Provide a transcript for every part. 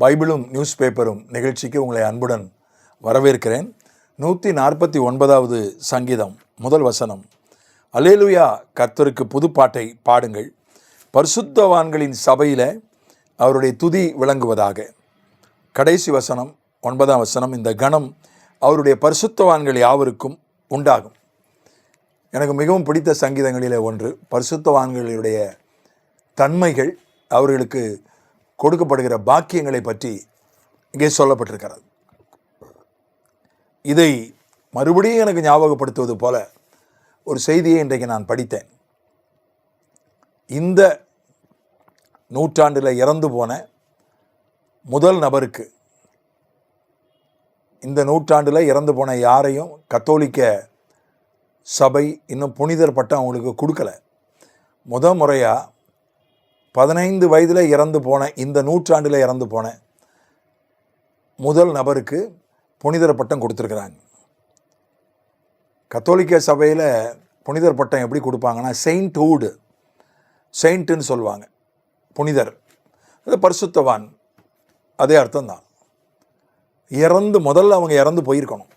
பைபிளும் news பேப்பரும் நிகழ்ச்சிக்கு உங்களை அன்புடன் வரவேற்கிறேன். நூற்றி நாற்பத்தி ஒன்பதாவது சங்கீதம் முதல் வசனம். அலேலுயா கர்த்தருக்கு புதுப்பாட்டை பாடுங்கள். பரிசுத்தவான்களின் சபையில் அவருடைய துதி விளங்குவதாக. கடைசி வசனம் ஒன்பதாம் வசனம் இந்த கணம் அவருடைய பரிசுத்தவான்கள் யாவருக்கும் உண்டாகும். எனக்கு மிகவும் பிடித்த சங்கீதங்களில் ஒன்று பரிசுத்தவான்களுடைய தன்மைகள் அவர்களுக்கு கொடுக்கப்படுகிற பாக்கியங்களை பற்றி இங்கே சொல்லப்பட்டிருக்கிறது. இதை மறுபடியும் எனக்கு ஞாபகப்படுத்துவது போல ஒரு செய்தியை இன்றைக்கு நான் படித்தேன். இந்த நூற்றாண்டில் இறந்து போன முதல் நபருக்கு இந்த நூற்றாண்டில் இறந்து போன யாரையும் கத்தோலிக்க சபை இன்னும் புனிதர் பட்டம் அவங்களுக்கு கொடுக்கல. முத முறையாக பதினைந்து வயதில் இறந்து போன இந்த நூற்றாண்டில் இறந்து போன முதல் நபருக்கு புனிதர் பட்டம் கொடுத்துருக்குறாங்க. கத்தோலிக்க சபையில் புனிதர் பட்டம் எப்படி கொடுப்பாங்கன்னா செயின்ட் ஹூடு செயின்ட்டுன்னு சொல்லுவாங்க. புனிதர். அது பரிசுத்தவான். அதே அர்த்தம்தான். இறந்து முதல்ல அவங்க இறந்து போயிருக்கணும்.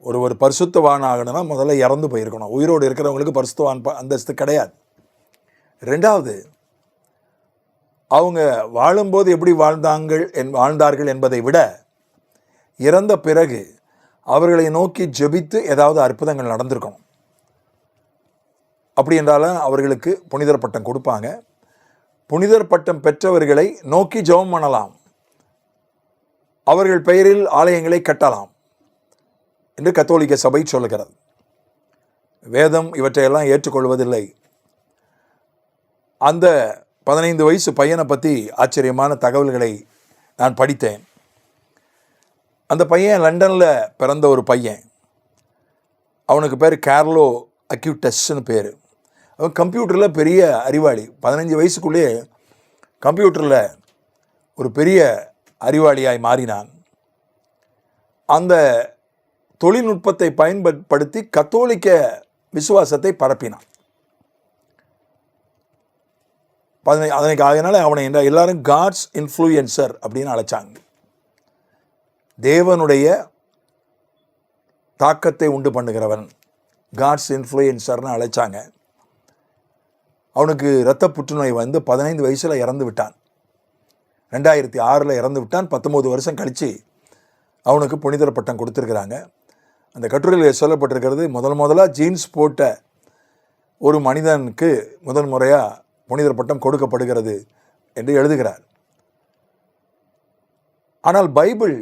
ஒரு ஒரு பரிசுத்தவான் ஆகணும்னா முதல்ல இறந்து போயிருக்கணும். உயிரோடு இருக்கிறவங்களுக்கு பரிசுத்தவான் ப- அந்தஸ்து கிடையாது. ரெண்டாவது அவங்க வாழும்போது எப்படி வாழ்ந்தாங்கள் என் வாழ்ந்தார்கள் என்பதை விட இறந்த பிறகு அவர்களை நோக்கி ஜெபித்து ஏதாவது அற்புதங்கள் நடந்திருக்கணும். அப்படி என்றாலும் அவர்களுக்கு புனிதர் பட்டம் கொடுப்பாங்க. புனிதர் பட்டம் பெற்றவர்களை நோக்கி ஜெபம் பண்ணலாம். அவர்கள் பெயரில் ஆலயங்களை கட்டலாம் என்று கத்தோலிக்க சபை சொல்லுகிறது. வேதம் இவற்றையெல்லாம் ஏற்றுக்கொள்வதில்லை. அந்த பதினைந்து வயசு பையனை பற்றி ஆச்சரியமான தகவல்களை நான் படித்தேன். அந்த பையன் லண்டனில் பிறந்த ஒரு பையன். அவனுக்கு பேர் கேர்லோ அக்யூட்டஸ்ன்னு பேர். அவன் கம்ப்யூட்டரில் பெரிய அறிவாளி. பதினஞ்சு வயசுக்குள்ளே கம்ப்யூட்டரில் ஒரு பெரிய அறிவாளியாய் மாறினான். அந்த தொழில்நுட்பத்தை பயன்படுத்தி கத்தோலிக்க விசுவாசத்தை பரப்பினான். பதினை அதனைக்கு அதனால் அவனை என்ற எல்லாரும் காட்ஸ் இன்ஃப்ளூயன்சர் அப்படின்னு அழைச்சாங்க. தேவனுடைய தாக்கத்தை உண்டு பண்ணுகிறவன் காட்ஸ் இன்ஃப்ளூயன்சர்னு அழைச்சாங்க. அவனுக்கு இரத்த புற்றுநோய் வந்து பதினைந்து வயசில் இறந்து விட்டான். ரெண்டாயிரத்தி ஆறில் இறந்து விட்டான். பத்தொம்போது வருஷம் கழித்து அவனுக்கு புனிதர் பட்டம் கொடுத்துருக்குறாங்க. அந்த கட்டுரையில் சொல்லப்பட்டிருக்கிறது முதல் முதலாக ஜீன்ஸ் போட்ட ஒரு மனிதனுக்கு முதல் முறையாக புனிதர் பட்டம் கொடுக்கப்படுகிறது என்று எழுதுகிறார். ஆனால் பைபிள்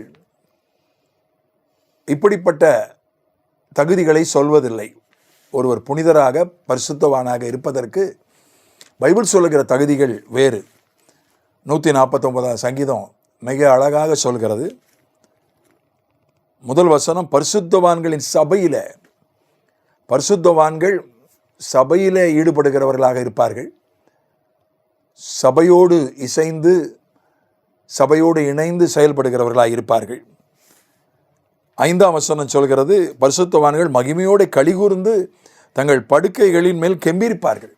இப்படிப்பட்ட தகுதிகளை சொல்வதில்லை. ஒருவர் புனிதராக பரிசுத்தவானாக இருப்பதற்கு பைபிள் சொல்லுகிற தகுதிகள் வேறு. நூற்றி நாற்பத்தொன்பதாம் சங்கீதம் மிக அழகாக சொல்கிறது. முதல் வசனம் பரிசுத்தவான்களின் சபையில் பரிசுத்தவான்கள் சபையில் ஈடுபடுகிறவர்களாக இருப்பார்கள். சபையோடு இசைந்து சபையோடு இணைந்து செயல்படுகிறவர்களாக இருப்பார்கள். ஐந்தாம் வசனம் சொல்கிறது பரிசுத்தவான்கள் மகிமையோடு கலிகூர்ந்து தங்கள் படுக்கைகளின் மேல் கெம்பிரிப்பார்கள்.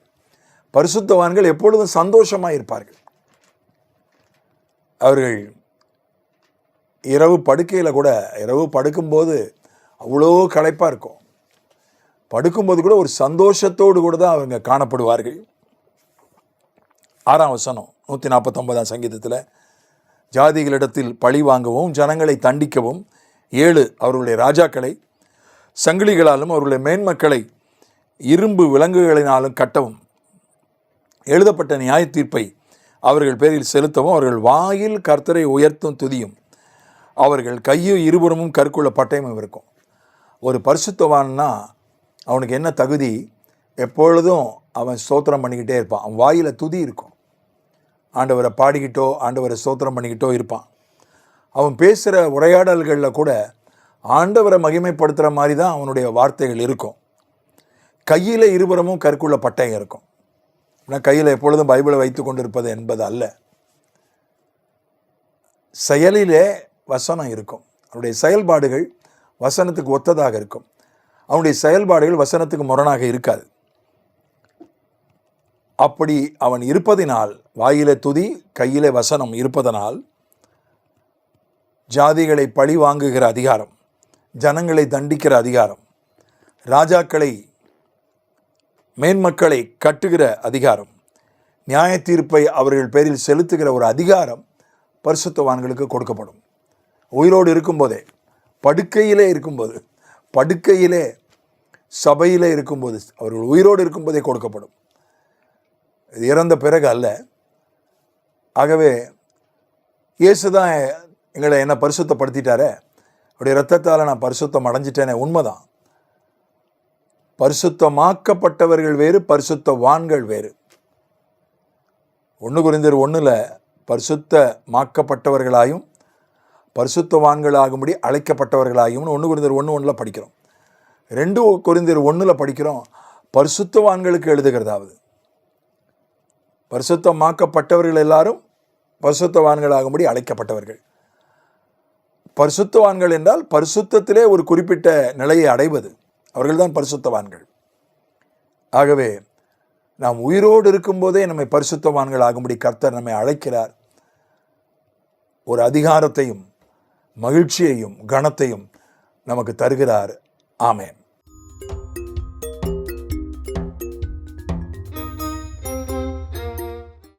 பரிசுத்தவான்கள் எப்பொழுதும் சந்தோஷமாக இருப்பார்கள். அவர்கள் இரவு படுக்கையில் கூட இரவு படுக்கும்போது அவ்வளோ களைப்பாக இருக்கும். படுக்கும்போது கூட ஒரு சந்தோஷத்தோடு கூட தான் அவங்க காணப்படுவார்கள். ஆறாம் வசனம் நூற்றி நாற்பத்தொன்பதாம் சங்கீதத்தில் ஜாதிகளிடத்தில் பழி வாங்கவும் ஜனங்களை தண்டிக்கவும் ஏழு அவர்களுடைய ராஜாக்களை சங்கிலிகளாலும் அவர்களுடைய மேன்மக்களை இரும்பு விலங்குகளினாலும் கட்டவும். எழுதப்பட்ட நியாய தீர்ப்பை அவர்கள் பேரில் செலுத்தவும் அவர்கள் வாயில் கர்த்தரை உயர்த்தும் துதியும் அவர்கள் கையும் இருபுறமும் கற்குள்ள பட்டயமும் இருக்கும். ஒரு பரிசுத்தவான்னா அவனுக்கு என்ன தகுதி? எப்பொழுதும் அவன் சோத்திரம் பண்ணிக்கிட்டே இருப்பான். அவன் வாயில் துதி இருக்கும். ஆண்டவரை பாடிக்கிட்டோ ஆண்டவரை சோத்திரம் பண்ணிக்கிட்டோ இருப்பான். அவன் பேசுகிற உரையாடல்களில் கூட ஆண்டவரை மகிமைப்படுத்துகிற மாதிரி தான் அவனுடைய வார்த்தைகள் இருக்கும். கையில் இருபுறமும் கற்குள்ள பட்டயம் இருக்கும். ஆனால் கையில் எப்பொழுதும் பைபிளை வைத்து கொண்டிருப்பது என்பது அல்ல. செயலிலே வசனம் இருக்கும். அவனுடைய செயல்பாடுகள் வசனத்துக்கு ஒத்ததாக இருக்கும். அவனுடைய செயல்பாடுகள் வசனத்துக்கு முரணாக இருக்காது. அப்படி அவன் இருப்பதினால் வாயிலே துதி கையிலே வசனம் இருப்பதனால் ஜாதிகளை பழி வாங்குகிற அதிகாரம் ஜனங்களை தண்டிக்கிற அதிகாரம் ராஜாக்களை மேன்மக்களை கட்டுகிற அதிகாரம் நியாய தீர்ப்பை அவர்கள் பேரில் செலுத்துகிற ஒரு அதிகாரம் பரிசுத்தவான்களுக்கு கொடுக்கப்படும். உயிரோடு இருக்கும்போதே படுக்கையிலே இருக்கும்போது படுக்கையிலே சபையிலே இருக்கும்போது அவர்கள் உயிரோடு இருக்கும்போதே கொடுக்கப்படும். இது இறந்த பிறகு அல்ல ஆகவே இயேசு தான் எங்களை என்ன பரிசுத்தப்படுத்திட்டாரே. அப்படி ரத்தத்தால் நான் பரிசுத்தம் அடைஞ்சிட்டேனே. உண்மைதான். பரிசுத்தமாக்கப்பட்டவர்கள் வேறு பரிசுத்தவான்கள் வேறு. ஒன்று குறைந்தர் ஒன்றில் பரிசுத்தமாக்கப்பட்டவர்களாயும் பரிசுத்தவான்களாகும்படி அழைக்கப்பட்டவர்களாயும் ஒன்று குறிந்தர் ஒன்று ஒன்றில் படிக்கிறோம். ரெண்டு குறிந்தர் ஒன்றில் படிக்கிறோம். பரிசுத்தவான்களுக்கு எழுதுகிறதாவது. பரிசுத்தமாக்கப்பட்டவர்கள் எல்லாரும் பரிசுத்தவான்களாகும்படி அழைக்கப்பட்டவர்கள். பரிசுத்தவான்கள் என்றால் பரிசுத்தத்திலே ஒரு குறிப்பிட்ட நிலையை அடைவது. அவர்கள்தான் பரிசுத்தவான்கள். ஆகவே நாம் உயிரோடு இருக்கும்போதே நம்மை பரிசுத்தவான்கள் ஆகும்படி கர்த்தர் நம்மை அழைக்கிறார். ஒரு அதிகாரத்தையும் மகிழ்ச்சியையும் கனத்தையும் நமக்கு தருகிறார். ஆமேன்.